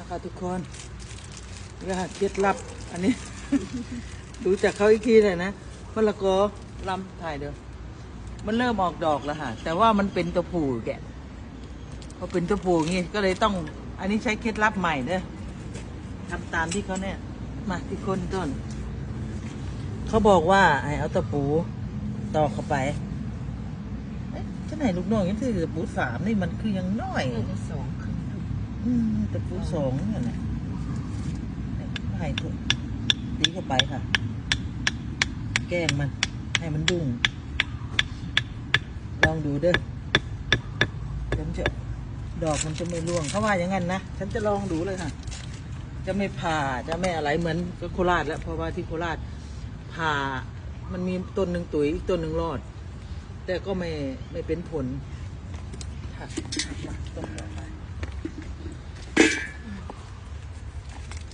มาค่ะทุกคนนี่ค่ะเคล็ดลับ อันนี้ ดูจากเขาอีกทีเลยนะมะละกอลำถ่ายเดียวมันเริ่มออกดอกแล้วค่ะแต่ว่ามันเป็นตัวผูแกพอเป็นตัวผู่งี้ก็เลยต้อง อันนี้ใช้เคล็ดลับใหม่เด้อทำตามที่เขาเนี่ย มาที่คนต้น เขาบอกว่าให้เอาตะปูตอกเข้าไปเอ๊ะฉันไหนลูกน้องยังถือตะปูสามนี่มันคือยังน้อยสอง ตะปูสองเนี่ยนะให้ถูกตีเข้าไปค่ะ แกล้งมัน ให้มันดุ้งลองดูเด้อฉันจะดอกมันจะไม่ร่วงเขาว่าอย่างนั้นนะ ฉันจะลองดูเลยค่ะ จะไม่ผ่าจะไม่อะไรเหมือนกับโคราชแล้วเพราะว่าที่โคราชผ่ามันมีต้นหนึ่งตุ๋ยอีกต้นหนึ่งรอด แต่ก็ไม่ไม่เป็นผลค่ะต้นต่อไป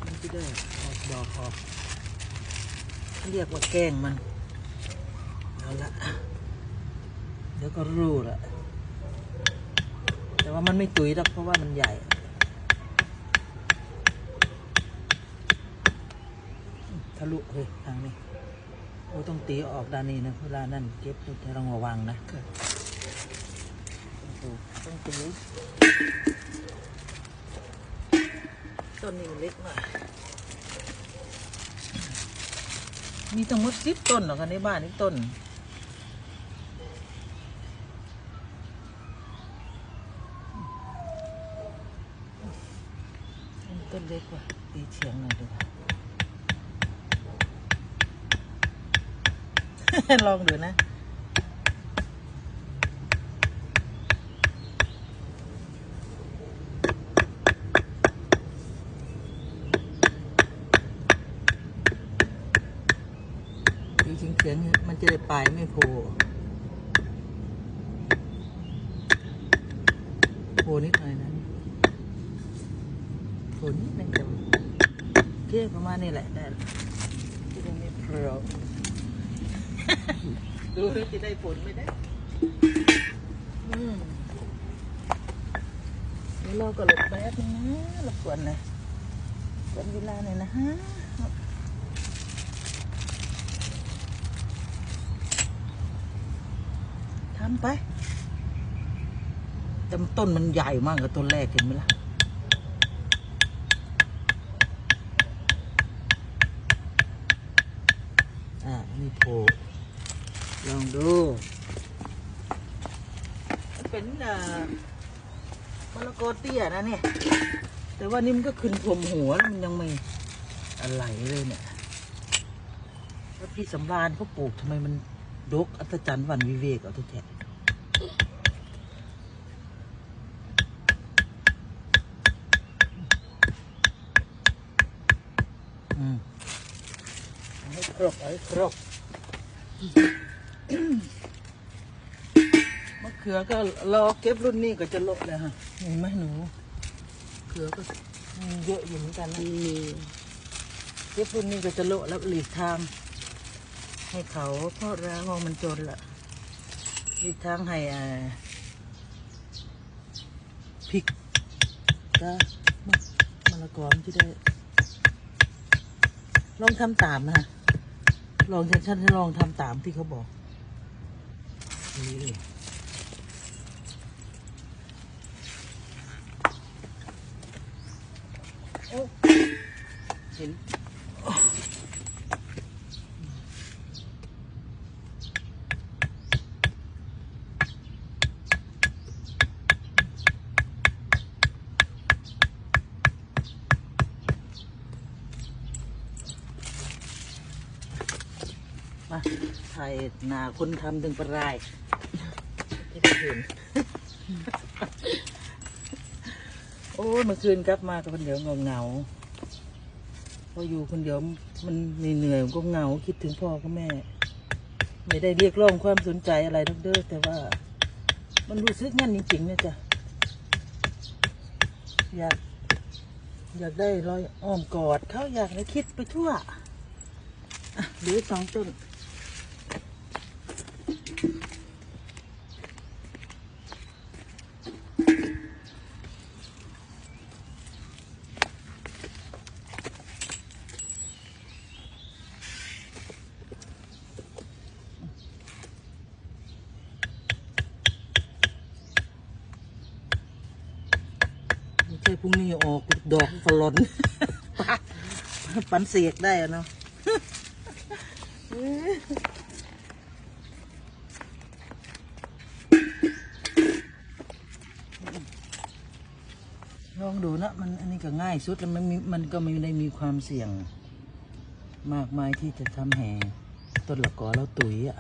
มันจะได้ออกดอกออกเรียกว่าแกล้งมันเอาละเดี๋ยวก็รู้ละแต่ว่ามันไม่ตุยหรอกเพราะว่ามันใหญ่ทะลุเฮ้ยทางนี้โอ้ต้องตีออกด้านนี้นะเวลานั่นเก็บต้องระวังนะต้องตีต้นนี้เล็กมาก มีทั้งหมดสิบต้นเหรอคะในบ้านนี่ต้น ต้นเล็กกว่าตีเฉียงหน่อยดีกว่า ลองดูนะ ตีเฉียงเฉียงๆมัน จะได้ปลายไม่โผล่โผล่นิดหน่อยนะโผล่นิดนึงเดียวโอเคประมาณนี้แหละได้แล้วจะได้ไม่โผล่ดูว่าจะได้ผลไม่ได้อืมเดี๋ยวเราก็หลบแป๊บนึงนะรบกวนนะกวนเวลาหน่อยนะฮะ ทำไปแต่ต้นมันใหญ่มากกับต้นแรกเห็นไหมล่ะอ่านี่โผล่ลองดู เป็นอ่ามะละกอเตี้ยนะเนี่ย แต่ว่านี่มันก็ขึ้นพรมหัวแล้วมันยังไม่อะไรเลยเนี่ยแล้วพี่สำราญเขาปลูกทำไมมันดกอัศจรรย์หวันวิเวกเอาทุกแท้ ให้ครบเอาให้ครบมะเขือก็รอเก็บรุ่นนี้ก็จะลบแล้วฮะเห็นไหมหนูเขือก็มีเยอะอยู่เหมือนกันนะมีเก็บรุ่นนี้ก็จะโละแล้วหลีกทาง ให้เขาเพราะร้างมันจนละหลีกทางให้อ่าพริกก็มะมะละกอมนที่ได้ ลองทำตามนะลองฉันฉันลองทำตามที่เขาบอกนี่โอ้เห็น มาถ่ายหน้าคนทำถึงประไรายที่ได้เห็นโอ้ยเมื่อคืนกลับมากับคนเดียวเงาเงาพออยู่คนเดียวมันเหนื่อยๆก็เงาคิดถึงพ่อกับแม่ ไม่ได้เรียกร้องความสนใจอะไรทั้งเด้อแต่ว่า มันรู้สึกงั้นจริงๆนะจ๊ะอยาก อยากได้รอยอ้อมกอดเขาอยากได้คิดไปทั่วหลือสองต้น ช่พรุ่งนี้ออกดอกฝลนปันเสียกได้อะเนาะ ลองดูนะมันอันนี้ก็ง่ายสุดแล้วมันมีมันก็ไม่ได้มีความเสี่ยง มากมายที่จะทำแห่ต้นละกอแล้วตุ๋ยอะ่ะ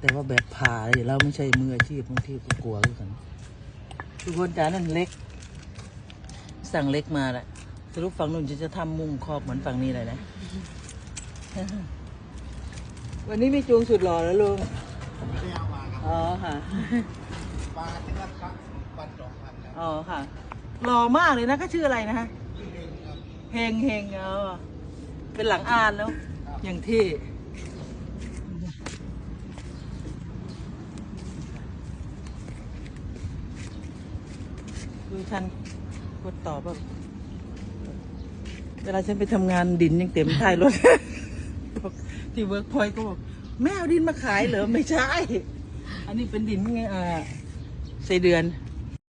แต่ว่าแบบผ่าเลยเราไม่ใช่มืออาชีพบางทีก็กลัวด้วยกันทุกคนจานั่นเล็ก สั่งเล็กมาแหละสรุปฝั่งนู้นจะจะทำมุงครอบเหมือนฝั่งนี้เลยนะ วันนี้มีจูงสุดหล่อแล้วลุงอ๋อค่ะ ปลาที่รับครับวันสองพันครับอ๋อค่ะหล่อมากเลยนะก็ชื่ออะไรนะฮะชื่อเองครับ เฮงเฮงเออเป็นหลังอ่านแล้วอย่างที่ ดูฉันกดตอบแบบเวลาฉันไปทำงานดินยังเต็มท้ายรถ บอกที่เวิร์กพอยก็บอก แม่เอาดินมาขายเหรอ ไม่ใช่ อันนี้เป็นดินไงอ่าใส่เดือน